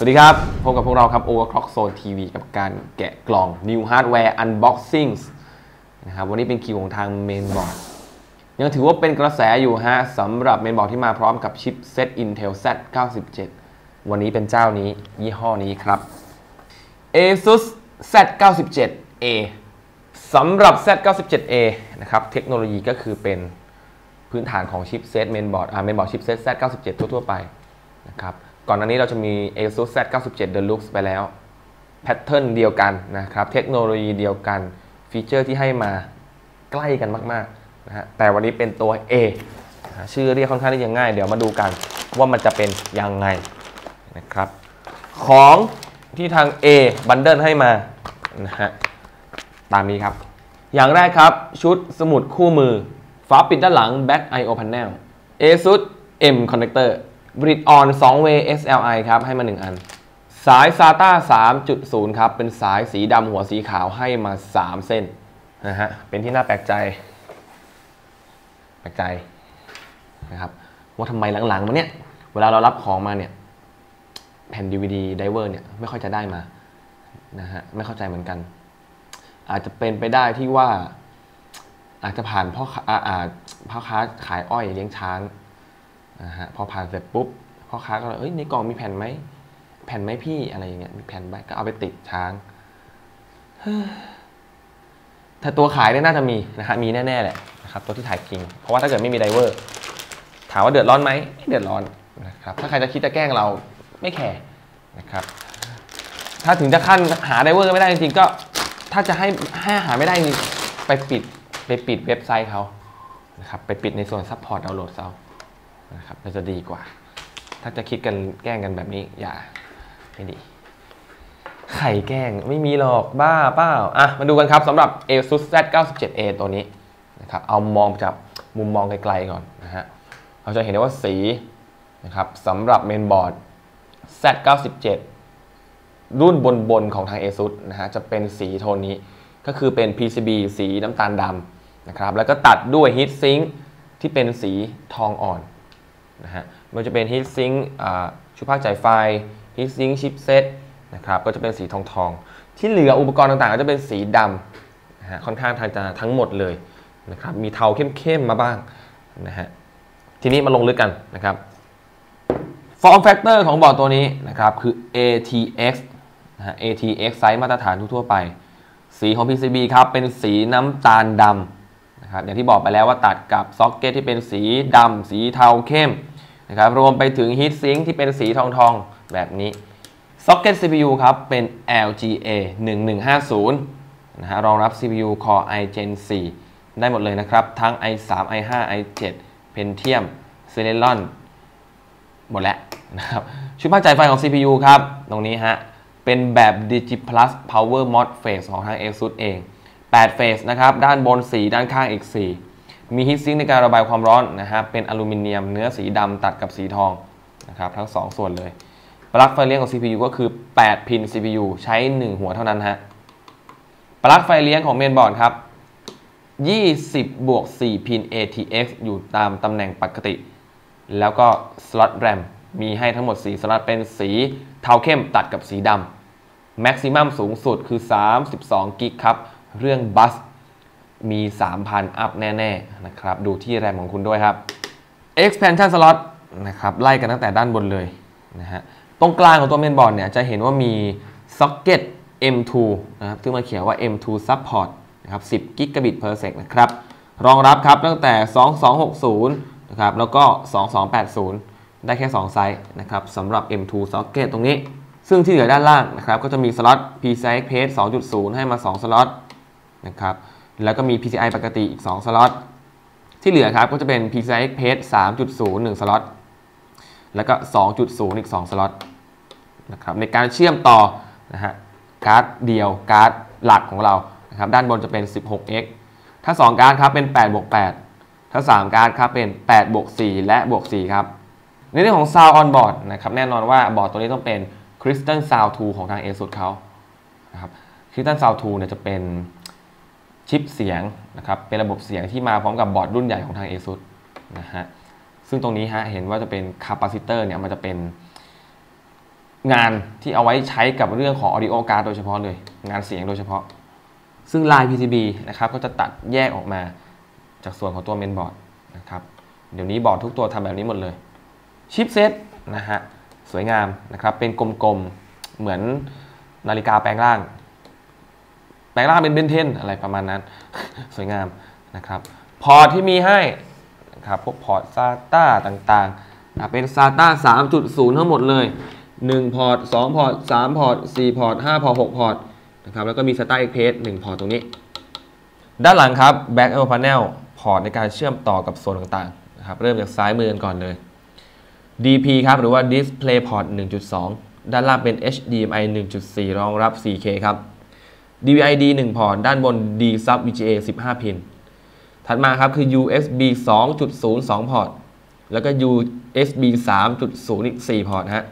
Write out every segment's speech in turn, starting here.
สวัสดีครับ พบกับพวกเราครับ Overclock Zone TV กับการแกะกล่อง New Hardware Unboxing นะครับวันนี้เป็นคิวของทาง Mainboard ยังถือว่าเป็นกระแสอยู่ฮะสำหรับ Mainboard ที่มาพร้อมกับชิปเซต Intel Z97 วันนี้เป็นเจ้านี้ยี่ห้อนี้ครับ ASUS Z97A สำหรับ Z97A นะครับเทคโนโลยีก็คือเป็นพื้นฐานของชิปเซต Mainboard อ่า Mainboard ชิปเซต Z97 ทั่วๆไปนะครับ ก่อนหน้านี้เราจะมี ASUS Z97 Deluxe ไปแล้วแพทเทิร์นเดียวกันนะครับ เทคโนโลยีเดียวกัน ฟีเจอร์ที่ให้มาใกล้กันมากๆนะฮะแต่วันนี้เป็นตัว A นะชื่อเรียกค่อนข้างที่จะง่าย เดี๋ยวมาดูกันว่ามันจะเป็นยังไงนะครับ ของที่ทาง A บันเดิลให้มานะฮะตามนี้ครับ อย่างแรกครับ ชุดสมุดคู่มือฝาปิดด้านหลัง Back I/O Panel ASUS M Connector Bridge on 2 way SLI ครับให้มา 1 อัน สาย SATA 3.0 ครับ เป็นสายสีดำหัวสีขาวให้มา 3 เส้นนะฮะเป็นที่น่าแปลกใจ แปลกใจนะครับว่าทำไมหลังๆมาเนี่ย เวลาเรารับของมาเนี่ย แผ่น DVD driver เนี่ย ไม่ค่อยจะได้มานะฮะไม่เข้าใจเหมือนกัน อาจจะเป็นไปได้ที่ว่า อาจจะผ่านพ่อค้าอาพ่อค้าขายอ้อยเลี้ยงช้าง นะฮะพอผ่านเสร็จปุ๊บพ่อค้าก็เลยเอ้ยในกล่องมีแผ่นไหมแผ่นไหมพี่อะไรอย่างเงี้ยมีแผ่นไหมก็เอาไปติดช้างเฮ้ยถ้าตัวขายเนี่ยน่าจะมีนะฮะมีแน่ๆแหละนะครับตัวที่ถ่ายจริง เพราะว่าถ้าเกิดไม่มีไดเวอร์ถามว่าเดือดร้อนไหมไม่เดือดร้อนนะครับถ้าใครจะคิดจะแกล้งเราไม่แคร์นะครับถ้าถึงจะขั้นหาไดเวอร์ไม่ได้จริงๆก็ ถ้าจะให้ให้หาไม่ได้จริงไปปิดไปปิดเว็บไซต์เขานะครับไปปิดในส่วนซัพพอร์ตดาวน์โหลดเขา นะครับจะดีกว่า ถ้าจะคิดกันแกล้งกันแบบนี้อย่าไม่ดีไข่แกล้งไม่มีหรอกบ้าเปล่าอะมาดูกันครับสำหรับ ASUS Z97A ตัวนี้นะครับเอามองจากมุมมองไกลๆก่อนนะฮะเราจะเห็นได้ว่าสีนะครับสำหรับเมนบอร์ด Z97 รุ่นบนๆของทาง ASUS นะฮะจะเป็นสีโทนนี้ก็คือเป็น PCB สีน้ำตาลดำนะครับแล้วก็ตัดด้วย Heat Sink ที่เป็นสีทองอ่อน นะฮะมันจะเป็น Heat Sink ชุดภาคจ่ายไฟ Heat Sink Chipset นะครับก็จะเป็นสีทองทองที่เหลืออุปกรณ์ต่างๆ ก็จะเป็นสีดำนะฮะค่อนข้างทางจะทั้งหมดเลยนะครับมีเทาเข้มๆมาบ้างนะฮะทีนี้มาลงลึกกันนะครับ Form Factor ของบอร์ดตัวนี้นะครับคือ ATX นะฮะ ATX ไซส์มาตรฐานทั่วไป สีของ PCB ครับเป็นสีน้ำตาลดำนะครับอย่างที่บอกไปแล้วว่าตัดกับซ็อกเก็ตที่เป็นสีดำสีเทาเข้ม นะครับรวมไปถึงฮีทซิงค์ที่เป็นสีทองทองๆแบบนี้ซ็อกเก็ต CPU ครับ เป็น LGA 1150นะฮะรองรับ CPU Core i Gen 4 ได้หมดเลยนะครับ ทั้ง i3 i5 i7 Pentium Celeron หมดแล้วนะครับชุดภาคจ่ายไฟของ CPU ครับ ตรงนี้ฮะ เป็นแบบ DigiPlus Power Mod Phase ของทาง ASUS เอง8 Phase นะครับ ด้านบนสีด้านข้างอีก 4 มีฮีทซิงค์ในการระบายความร้อนนะฮะเป็นอลูมิเนียมเนื้อสีดำตัดกับสีทองนะครับทั้ง 2 ส่วนเลยปลั๊กไฟเลี้ยงของ CPU ก็คือ 8 พิน CPU ใช้ 1 หัวเท่านั้นฮะปลั๊กไฟเลี้ยงของเมนบอร์ดครับ 20 บวก 4 พิน ATX อยู่ตามตำแหน่งปกติ แล้วก็สล็อตแรมมีให้ทั้งหมด 4 สล็อตเป็นสีเทาเข้มตัดกับสีดำแม็กซิมัมสูงสุดคือ 32 กิกครับ เรื่องบัส มี 3,000 อัพแน่ๆนะครับดูที่แรมของคุณด้วยครับ expansion slot นะครับไล่กันตั้งแต่ด้านบนเลยนะฮะตรงกลางของตัวเมนบอร์ดเนี่ยจะเห็นว่ามี socket M2 นะครับซึ่งมันเขียนว่า M2 support นะครับ10 gigabit per sec นะครับรองรับครับตั้งแต่ 2260 นะครับแล้วก็ 2280 ได้แค่ 2 ไซส์นะครับสำหรับ M2 socket ตรงนี้ ซึ่งที่เหลือด้านล่างนะครับก็จะมีสล็อต PCI Express 2.0 ให้มา 2 สล็อตนะครับ แล้วก็มี PCI ปกติอีก 2 สล็อต ที่เหลือครับก็จะเป็น PCI Express 3.0 1 สล็อต แล้วก็ 2.0 อีก 2 สล็อตนะครับในการเชื่อมต่อนะฮะการ์ดเดียวการ์ดหลักของเรานะครับด้านบนจะเป็น 16x ถ้า 2 การ์ดครับเป็น8บวก8ถ้า 3 การ์ดครับเป็น8บวก4และบวก4ครับในเรื่องของ Sound on board นะครับแน่นอนว่าบอร์ดตัวนี้ต้องเป็น Crystal Sound 2 ของทาง ASUS เขานะครับ Crystal Sound 2เนี่ยจะเป็น ชิปเสียงนะครับเป็นระบบเสียงที่มาพร้อมกับบอร์ดรุ่นใหญ่ของทาง ASUS นะฮะซึ่งตรงนี้ฮะเห็นว่าจะเป็นคาปาซิเตอร์เนี่ยมันจะเป็นงานที่เอาไว้ใช้กับเรื่องของ audio card โดยเฉพาะเลย งานเสียงโดยเฉพาะ ซึ่งลาย PCB นะครับก็จะตัดแยกออกมาจากส่วนของตัวเมนบอร์ดนะครับเดี๋ยวนี้บอร์ดทุกตัวทำแบบนี้หมดเลยชิปเซตนะฮะสวยงามนะครับเป็นกลมๆเหมือนนาฬิกาแปลงร่าง แปลงร่างเป็นเบนเทนอะไรประมาณนั้น สวยงามนะครับ พอร์ตที่มีให้นะครับพวกพอร์ต SATA ต่างๆ เป็น SATA 3.0 ทั้งหมดเลย 1 พอร์ต 2 พอร์ต 3 พอร์ต 4 พอร์ต 5 พอร์ต 6 พอร์ตนะครับแล้วก็มี SATA Express 1 พอร์ตตรงนี้ ด้านหลังครับ Back Panel Panel พอร์ตในการเชื่อมต่อกับโซนต่างๆนะครับเริ่มจากซ้ายมือกันก่อนเลย DP ครับ หรือว่า DisplayPort 1.2 ด้านล่างเป็น HDMI 1.4 รองรับ 4K ครับ DVI-D 1 พอร์ต ด้านบน D Sub VGA 15 พิน ถัดมาครับคือ USB 2.0 2 พอร์ต แล้วก็ USB 3.0 อีก 4 พอร์ตฮะ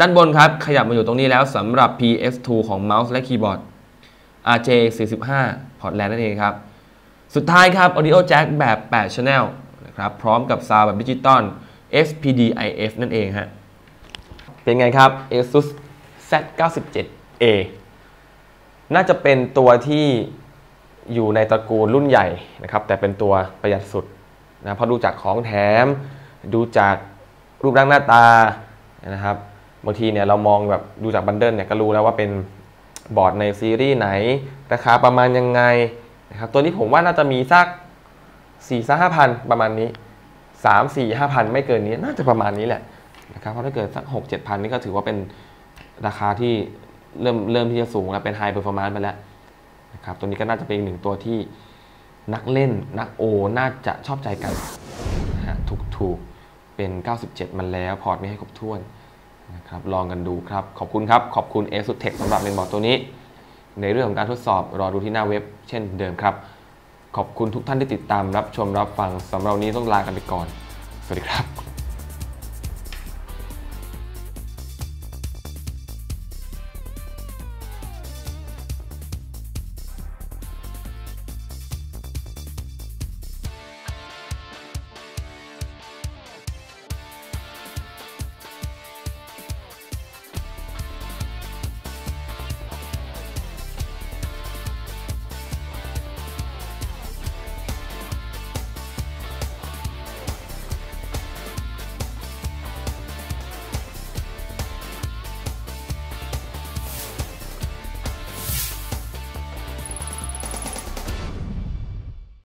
ด้านบนครับ ขยับมาอยู่ตรงนี้แล้วสำหรับ PS2 ของเมาส์และคีย์บอร์ด RJ 45 พอร์ตแลนนั่นเองครับ สุดท้ายครับ Audio Jack แบบ 8 Channel นะครับ พร้อมกับซาวด์แบบดิจิตอล SPD IF นั่นเองฮะ เป็นไงครับ ASUS Z97A น่าจะเป็นตัวที่อยู่ในตระกูลรุ่นใหญ่นะครับ แต่เป็นตัวประหยัดสุดนะเพราะดูจากของแถม ดูจากรูปร่างหน้าตานะครับบางทีเนี่ยเรามองแบบดูจากบันเดิลเนี่ยก็รู้แล้วว่าเป็นบอร์ดในซีรีส์ไหน ราคาประมาณยังไงนะครับตัวนี้ผมว่าน่าจะมีสัก4ี่ห้าพันประมาณนี้ 3 4 5พันไม่เกินนี้น่าจะประมาณนี้แหละนะครับเพราะถ้าเกิดสัก 6 7พันนี่ก็ถือว่าเป็นราคาที่ เริ่มเริ่มที่จะสูงแล้วเป็นไฮเปอร์ฟอร์มานซ์ไปแล้วนะครับตัวนี้ก็น่าจะเป็นอีกหนึ่งตัวที่นักเล่นนักโอ น่าจะชอบใจกันนะฮะถูกถูกเป็น 97 มันแล้ว พอร์ตไม่ให้ครบถ้วนนะครับลองกันดูครับ ขอบคุณครับ ขอบคุณ ASUS Tech สำหรับเมนบอร์ดตัวนี้ ในเรื่องของการทดสอบรอดูที่หน้าเว็บ เช่นเดิมครับ ขอบคุณทุกท่านที่ติดตามรับชมรับฟังสำหรับวันนี้ต้องลากันไปก่อน สวัสดีครับ